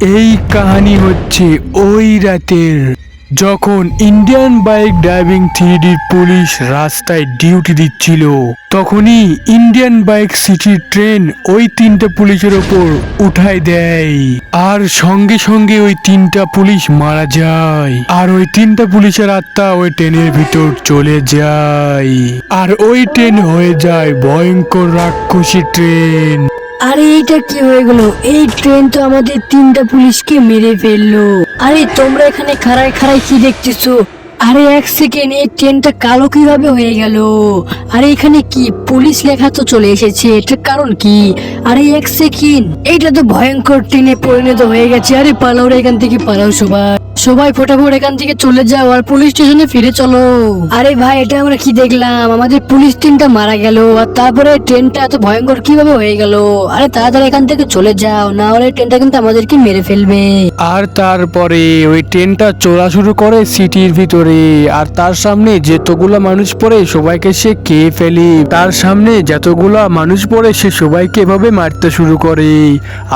এই কাহিনী হচ্ছে ওই রাতের যখন ইন্ডিয়ান বাইক ড্রাইভিং থ্রিডির পুলিশ রাস্তায় ডিউটি দিচ্ছিল, তখনই ইন্ডিয়ান বাইক সিটির ট্রেন ওই তিনটা পুলিশের ওপর উঠাই দেয়। আর সঙ্গে সঙ্গে ওই তিনটা পুলিশ মারা যায়। আর ওই তিনটা পুলিশের আত্মা ওই ট্রেনের ভিতর চলে যায়। আর ওই ট্রেন হয়ে যায় ভয়ঙ্কর রাক্ষসী ট্রেন আরে এইটা কি হয়ে গেল? এই ট্রেন তো আমাদের তিনটা পুলিশকে মেরে ফেলল। আরে তোমরা এখানে খাড়ায় খাড়ায় কি দেখতেছো? আরে এক সেকেন্ড এই ট্রেনটা কালো কীভাবে হয়ে গেল? আরে এখানে কি পুলিশ লেখা তো চলে এসেছে, এটার কারণ কি? আরে এক সেকেন্ড এইটা তো ভয়ঙ্কর ট্রেনে পরিণত হয়ে গেছে। আরে পালাও রে এখান থেকে, পালাও সবাই। সবাই ফটাফট এখান থেকে চলে যাও আর পুলিশ স্টেশনে ফিরে চলো। আরে ভাই, এটা আমরা কি দেখলাম? আমাদের পুলিশ তিনটা মারা গেল আর তারপরে ট্রেনটা এত ভয়ঙ্কর কীভাবে হয়ে গেল? আরে তাড়াতাড়ি এখান থেকে চলে যাও, না হলে ট্রেনটা কিন্তু আমাদেরকে মেরে ফেলবে। আর তারপরে ওই ট্রেনটা চলা শুরু করে সিটির ভিতরে আর তার সামনে যতগুলা মানুষ পড়ে সবাইকে সে কে ফেলে। তার সামনে যতগুলা মানুষ পড়ে সে সবাইকে এভাবে মারতে শুরু করে।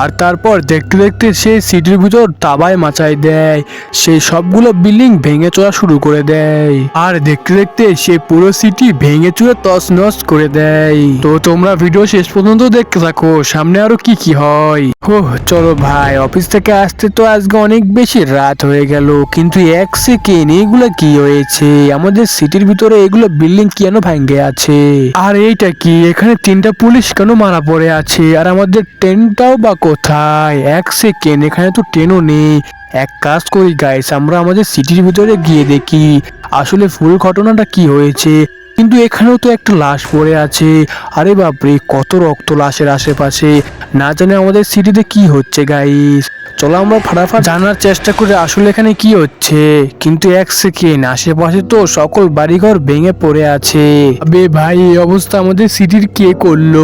আর তারপর দেখতে দেখতে সে সিটির ভিতর তাবায় মাচাই দেয়। সেই সবগুলো বিল্ডিং ভেঙে চলা শুরু করে দেয়। আর দেখতে দেখতে সে পুরো সিটি ভেঙে চুরে তস নস করে দেয়। তো তোমরা ভিডিও শেষ পর্যন্ত দেখতে থাকো, সামনে আরও কি কি হয়। হো চলো ভাই অফিস থেকে আসতে তো আজকে অনেক বেশি রাত হয়ে গেল। কিন্তু এক সেকেন্ড এগুলো কি হয়েছে? আমাদের সিটির ভিতরে এগুলো বিল্ডিং কেন ভাঙ্গে আছে? আর এইটা কি? এখানে তিনটা পুলিশ কেন মারা পড়ে আছে? আর আমাদের ট্রেনটাও বা কোথায়? এক সেকেন্ড এখানে তো ট্রেনও নেই। এক কাজ করি গাইস আমরা আমাদের সিটির ভিতরে গিয়ে দেখি আসলে ফুল ঘটনাটা কি হয়েছে। কিন্তু এখানেও তো একটা লাশ পড়ে আছে। আরে বাপরে, কত রক্ত লাশের আশেপাশে। না জানে আমাদের সিটিতে কি হচ্ছে গাইস চলো আমরা ফাটাফাট। জানার চেষ্টা করে আসলে এখানে কি হচ্ছে? কিন্তু এক সেকেন্ড আশেপাশে তো সকল বাড়িঘর ভেঙে পড়ে আছে। আবে ভাই এই অবস্থা আমাদের সিটির কে করল?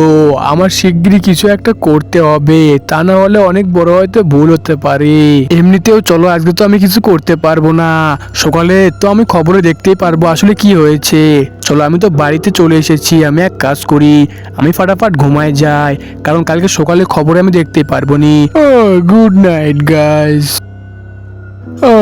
আমার শিগগিরই কিছু একটা করতে হবে। তা না হলে অনেক বড় হয়তো ভুল হতে পারে। এমনিতেও চলো আজকে তো আমি কিছু করতে পারব না। সকালে তো আমি খবরে দেখতেই পারব আসলে কি হয়েছে। চলো আমি তো বাড়িতে চলে এসেছি আমি এক কাজ করি। আমি ফাটাফাট ঘুমায় যাই কারণ কালকে সকালে খবরে আমি দেখতে পারব নি। গুড নাইট গাইস ও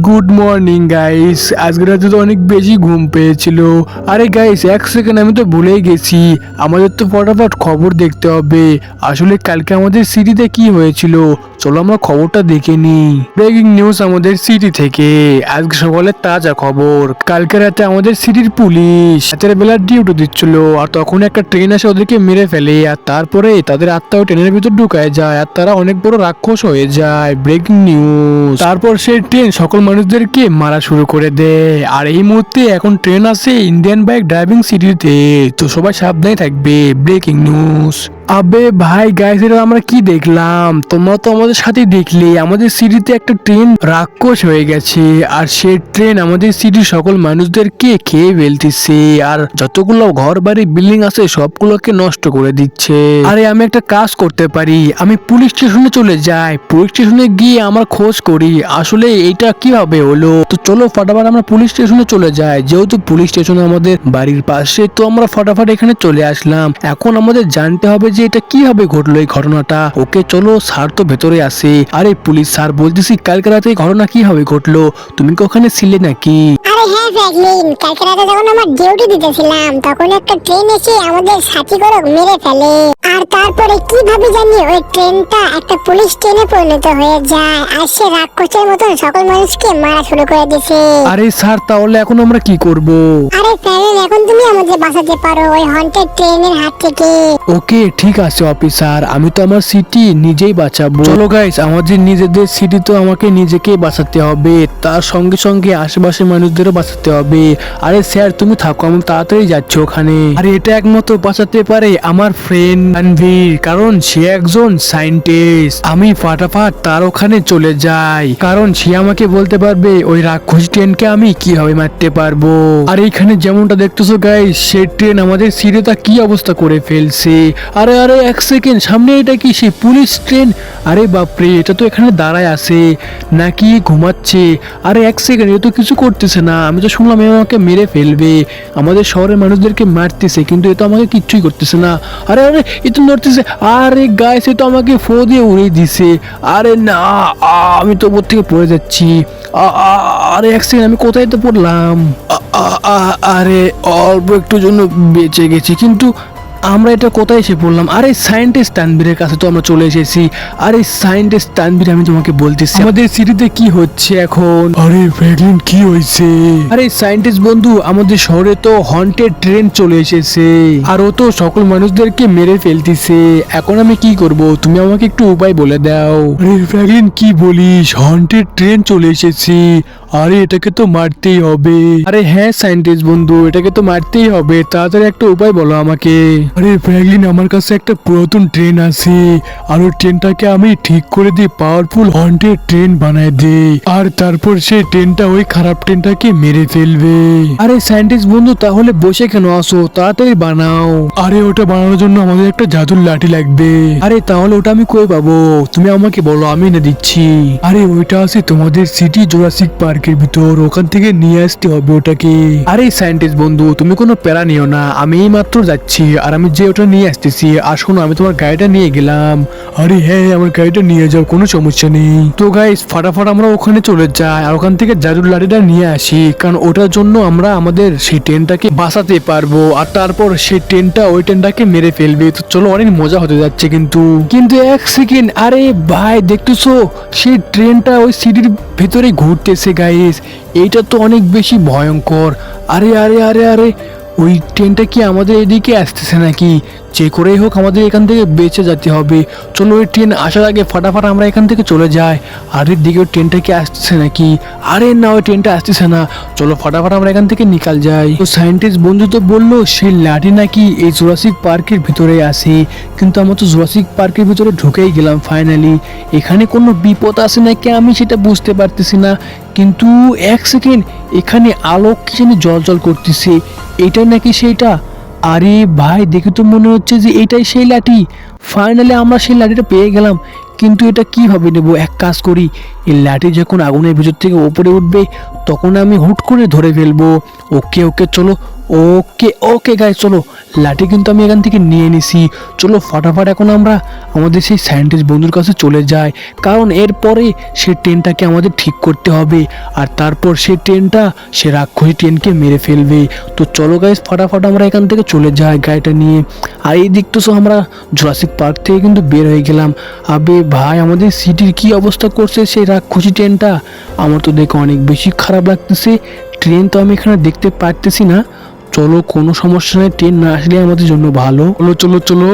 গুড মর্নিং গাইস আজকে রাতে তো অনেক বেশি ঘুম পেয়েছিল। আরে গাইস এক সেকেন্ড আমি তো ভুলেই গেছি। আমাদের তো ফটাফট খবর দেখতে হবে। আসলে কালকে আমাদের সিটিতে কি হয়েছিল? চলো আমরা খবরটা দেখে নিই। ব্রেকিং নিউজ আমাদের সিটি থেকে। আজকে সকালে তাজা খবর। কালকে রাতে আমাদের সিটির পুলিশ রাতের বেলা ডিউটি দিচ্ছিল, আর তখন একটা ট্রেন এসে ওদেরকে মেরে ফেলে, আর তারপরে তাদের আত্মাও ট্রেনের ভিতর ঢুকায় যায়, আর তারা অনেক বড় রাক্ষস হয়ে যায়। ব্রেকিং নিউজ তারপর সেই ট্রেন সকল মানুষদেরকে মারা শুরু করে দেয়। আর এই মুহূর্তে এখন ট্রেন আছে ইন্ডিয়ান বাইক ড্রাইভিং সিটিতে তো সবাই সাবধানে থাকবে। ব্রেকিং নিউজ আবে ভাই গাইস এটা আমরা কি দেখলাম? তোমরা তো আমাদের সাথে দেখলে, আমাদের সিটিতে একটা ট্রেন রাক্ষস হয়ে গেছে, আর সে ট্রেন আমাদের সিটির সকল মানুষদেরকে খেয়ে ফেলতেছে, আর যতগুলো ঘর বাড়ি বিল্ডিং আছে, সবগুলোকে নষ্ট করে দিচ্ছে। আরে, আমি একটা কাজ করতে পারি, আমি পুলিশ স্টেশনে চলে যাই, পুলিশ স্টেশনে গিয়ে আমার খোঁজ করি, আসলে এইটা কীভাবে হলো? তো চলো ফটাফট আমরা পুলিশ স্টেশনে চলে যাই, যেহেতু পুলিশ স্টেশন আমাদের বাড়ির পাশে, তো আমরা ফটাফট এখানে চলে আসলাম। এখন আমাদের জানতে হবে যে এটা কীভাবে ঘটলো এই ঘটনাটা। ওকে, চলো, স্যার তো ভেতরে আসে আরে পুলিশ স্যার, বলতেছি, কালকে রাতে ঘটনা ঘটনা কীভাবে ঘটলো? তুমি কি ওখানে ছিলে নাকি? হ্যাঁ কালকে রাতে যখন আমার ডিউটি দিতেছিলাম, তখন একটা ট্রেন এসে আমাদের সাথী করে মেরে ফেলে। আর তারপরে কীভাবে জানি ওই ট্রেনটা একটা পুলিশ ট্রেনে পরিণত হয়ে যায়। আর সে রাক্ষসের মতন সকল মানুষকে মারা শুরু করে দিছে আরে স্যার তাহলে এখন আমরা কি করব? আরে ফ্র্যাঙ্কলিন এখন তুমি আমাদের বাঁচাতে পারো ওই হন্টেড ট্রেনের হাত থেকে। ওকে ঠিক আছে অফিসার আমি তো আমার সিটি নিজেই বাঁচাবো। চলো গাইস আমাদের নিজেদের সিটি তো আমাকে নিজেকেই বাঁচাতে হবে তার সঙ্গে সঙ্গে আশেপাশের মানুষদেরও বাঁচাতে হবে। আরে স্যার তুমি থাকো আমি তাড়াতাড়ি যাচ্ছি ওখানে। আরে এটা একমাত্র বাঁচাতে পারে আমার ফ্রেন্ড তানভীর কারণ সে একজন সাইন্টিস্ট আমি ফাটাফাট তার ওখানে চলে যাই, কারণ সে আমাকে বলতে পারবে, ওই রাক্ষস ট্রেনকে আমি কীভাবে মারতে পারব? আর এইখানে যেমনটা দেখতেছো গাইস সে ট্রেন আমাদের সিরিটা কি অবস্থা করে ফেলছে? আরে আরে, এক সেকেন্ড, সামনে এটা কি? সেই পুলিশ ট্রেন? আরে বাপরে, এটা তো এখানে দাঁড়ায় আছে, নাকি ঘুমাচ্ছে? আরে, এক সেকেন্ড, এ তো কিছু করতেছে না। আমি তো শুনলাম এ আমাকে মেরে ফেলবে। আমাদের শহরের মানুষদেরকে মারতেছে, কিন্তু এ তো আমাকে কিচ্ছুই করতেছে না। আরে আরে, এ তো নড়তেছে। আরে গায়ে সে তো আমাকে ফো দিয়ে উড়িয়ে দিছে। আরে না আমি তো ওপর থেকে পড়ে যাচ্ছি। আরে এক সেকেন্ড আমি কোথায় তো পড়লাম? আরে অল্প একটু জন্য বেঁচে গেছি, কিন্তু আমরা এটা কোথায় এসে পড়লাম আরে সায়েন্টিস্ট তানবীরের কাছে তো আমরা চলে এসেছি। আরে সায়েন্টিস্ট তানবীর আমি তোমাকে বলতেছি আমাদের সিটিতে কি হচ্ছে এখন? আরে ফ্র্যাঙ্কলিন কি হয়েছে? আরে সায়েন্টিস্ট বন্ধু আমাদের শহরে তো হন্টেড ট্রেন চলে এসেছে। আর ও তো সকল মানুষদেরকে মেরে ফেলতেছে। এখন আমি কি করব? তুমি আমাকে একটু উপায় বলে দাও। আরে ফ্র্যাঙ্কলিন কি বলিস? হন্টেড ট্রেন চলে এসেছে। আরে এটাকে তো মারতেই হবে। আরে হ্যাঁ সায়েন্টিস্ট বন্ধু এটাকে তো মারতেই হবে। তাড়াতাড়ি একটা উপায় বলো আমাকে। আরে ফ্র্যাঙ্কলিন আমার কাছে একটা পুরাতন ট্রেন আছে। আর ওই ট্রেনটাকে আমি ঠিক করে দিই পাওয়ারফুল হন্টেড ট্রেন বানায় দিই। আর তারপর সেই ট্রেনটা ওই খারাপ ট্রেনটাকে মেরে ফেলবে। আরে সায়েন্টিস্ট বন্ধু তাহলে বসে কেন আসো? তাড়াতাড়ি বানাও। আরে ওটা বানানোর জন্য আমাদের একটা জাদুর লাঠি লাগবে। আরে তাহলে ওটা আমি কই পাবো? তুমি আমাকে বলো আমি এনে দিচ্ছি। আরে ওইটা আছে তোমাদের সিটি জোরাসিক পার্কের ভিতর ওখান থেকে নিয়ে আসতে হবে ওটাকে। আরে সায়েন্টিস্ট বন্ধু তুমি কোনো প্যারা নিও না আমি এই মাত্র যাচ্ছি আর আমি যে ওটা নিয়ে আসতেছি, আর শোনো, আমি তোমার গাড়িটা নিয়ে গেলাম। আরে হ্যাঁ আমার গাড়িটা নিয়ে যাও, কোনো সমস্যা নেই। তো গাইস ফাটাফাট আমরা ওখানে চলে যাই, আর ওখান থেকে জাদুর লাঠিটা নিয়ে আসি, কারণ ওটার জন্য আমরা আমাদের সেই ট্রেনটাকে বাঁচাতে পারব, আর তারপর সেই ট্রেনটা ওই ট্রেনটাকে মেরে ফেলবে। তো চলো, অনেক মজা হতে যাচ্ছে কিন্তু। কিন্তু এক সেকেন্ড আরে ভাই, দেখতেছো, সেই ট্রেনটা ওই সিটির ভেতরে ঘুরতেছে গাইস এইটা তো অনেক বেশি ভয়ঙ্কর। আরে আরে আরে আরে ওই ট্রেনটা কি আমাদের এদিকে আসতেছে নাকি? যে করেই হোক আমাদের এখান থেকে বেঁচে যেতে হবে। চলো ওই ট্রেন আসার আগে ফাটাফাট আমরা এখান থেকে চলে যাই। আর এর দিকে ওই ট্রেনটা কি আসতেছে নাকি? আরে না, ওই ট্রেনটা আসতেছে না। চলো ফাটাফাট আমরা এখান থেকে নিকাল যাই। তো সায়েন্টিস্ট বন্ধু তো বলল, সেই লাঠি নাকি এই জুরাসিক পার্কের ভিতরে আসে কিন্তু আমরা তো জুরাসিক পার্কের ভিতরে ঢুকেই গেলাম ফাইনালি এখানে কোনো বিপদ আছে নাকি আমি সেটা বুঝতে পারতেছি না। কিন্তু এক সেকেন্ড, এখানে আলো কি জল জল করতেছে? এটা নাকি সেইটা? আরে ভাই, দেখে তো মনে হচ্ছে যে এটাই সেই লাঠি। ফাইনালি আমরা সেই লাঠিটা পেয়ে গেলাম। কিন্তু এটা কীভাবে নেব? এক কাজ করি, এই লাঠি যখন আগুনের ভিতর থেকে ওপরে উঠবে, তখন আমি হুট করে ধরে ফেলব। ওকে ওকে, চলো ওকে ওকে গাই চলো, লাঠি কিন্তু আমি এখান থেকে নিয়ে নিছি। চলো, ফটাফট এখন আমরা আমাদের সেই সায়েন্টিস্ট বন্ধুর কাছে চলে যাই। কারণ এরপরে সে ট্রেনটাকে আমাদের ঠিক করতে হবে। আর তারপর সেই ট্রেনটা, সে রাক্ষসী ট্রেনকে মেরে ফেলবে। তো চলো গাইস ফটাফট আমরা এখান থেকে চলে যাই গাড়িটা নিয়ে। আর এই দিক তো আমরা জুরাসিক পার্ক থেকে কিন্তু বের হয়ে গেলাম। আবে ভাই, আমাদের সিটির কি অবস্থা করছে সেই রাক্ষসী ট্রেনটা? আমার তো দেখে অনেক বেশি খারাপ লাগতেছে। ট্রেন তো আমি এখানে দেখতে পারতেছি না। চলো, কোনো সমস্যা নেই ট্রেন না আসলে আমাদের জন্য ভালো। চলো চলো চলো,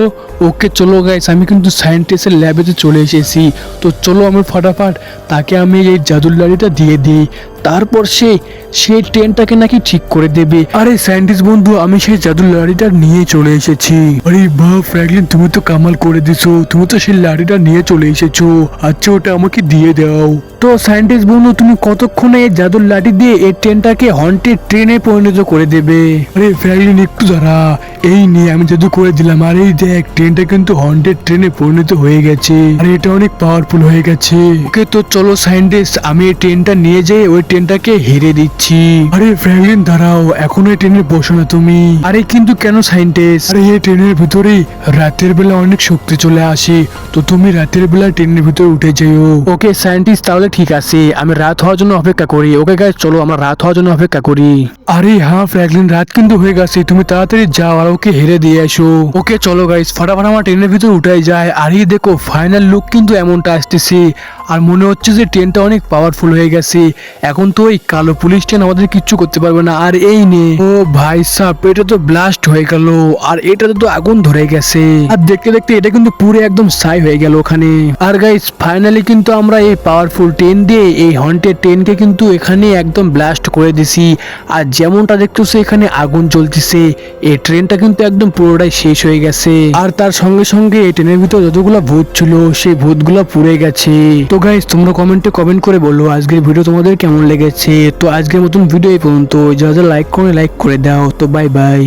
ওকে চলো গাইস আমি কিন্তু সায়েন্টিস্টের ল্যাবেতে চলে এসেছি। তো চলো, আমি ফটাফট তাকে আমি এই জাদুর লাড়িটা দিয়ে দিই। তারপর সে সেই ট্রেনটাকে নাকি ঠিক করে দেবে। আরে সায়েন্টিস্ট বন্ধু, আমি সেই জাদুর লাড়িটা নিয়ে চলে এসেছি। আরে বাহ, ফ্র্যাঙ্কলিন, তুমি তো কামাল করে দিছো। তুমি তো সেই লাড়িটা নিয়ে চলে এসেছ। আচ্ছা ওটা আমাকে দিয়ে দাও। তো সায়েন্টিস্ট বন্ধু, তুমি কতক্ষণে এই জাদুর লাঠি দিয়ে এই ট্রেনটাকে হন্টেড ট্রেনে পরিণত করে দেবে? আরে ফ্র্যাঙ্কলিন, একটু দাঁড়া। এই নিয়ে আমি জাদু করে দিলাম। আর এই দেখ, ট্রেনটা কিন্তু হন্টেড ট্রেনে পরিণত হয়ে গেছে। আর, এটা অনেক পাওয়ারফুল হয়ে গেছে। ওকে, তো চলো সায়েন্টিস্ট, আমি এই ট্রেনটা নিয়ে যেয়ে ওই ট্রেনটাকে হেরে দিচ্ছি। আরে ফ্র্যাঙ্কলিন দাঁড়াও এখন ওই ট্রেনে বসো না তুমি। আরে কিন্তু কেন সায়েন্টিস্ট? আরে এই ট্রেনের ভিতরে রাতের বেলা অনেক শক্তি চলে আসে। তো তুমি রাতের বেলা ট্রেনের ভিতরে উঠে যেও। ওকে সায়েন্টিস্ট তাহলে ঠিক আছে। আমি রাত হওয়ার জন্য অপেক্ষা করি। ওকে গাইস চলো আমরা রাত হওয়ার জন্য অপেক্ষা করি। আরে হ্যাঁ ফ্র্যাঙ্কলিন রাত কিন্তু হয়ে গেছে। তুমি তাড়াতাড়ি যাও আর ওকে হেরে দিয়ে আসো ওকে চলো গাইস ফাটাফাট আমার ট্রেনের ভিতরে উঠাই যায়। আর এই দেখো ফাইনাল লুক কিন্তু এমনটা আসতেছে। আর মনে হচ্ছে যে ট্রেনটা অনেক পাওয়ারফুল হয়ে গেছে। এখন তো ওই কালো পুলিশ ট্রেন আমাদের কিচ্ছু করতে পারবে না। আর এই নে, ও ভাই সাপ এটা তো ব্লাস্ট হয়ে গেল। আর এটাতে তো আগুন ধরে গেছে। আর দেখতে দেখতে এটা কিন্তু পুরো একদম ছাই হয়ে গেল ওখানে। আর গাইস ফাইনালি কিন্তু আমরা এই পাওয়ারফুল ট্রেন দিয়ে এই হন্টেড ট্রেনকে কিন্তু এখানে একদম ব্লাস্ট করে দিছি। আর যেমনটা দেখতেছো এখানে আগুন জ্বলতেছে। এই ট্রেনটা কিন্তু একদম পুরোটাই শেষ হয়ে গেছে। আর তার সঙ্গে সঙ্গে এই ট্রেনের ভিতর যতগুলো ভূত ছিল, সেই ভূতগুলো পুড়ে গেছে। তো গাইস তোমরা কমেন্টে কমেন্ট করে বলো আজকের ভিডিও তোমাদের কেমন লেগেছে। তো আজকের মতন ভিডিও এই পর্যন্ত। যা যা লাইক করে লাইক করে দাও। তো বাই বাই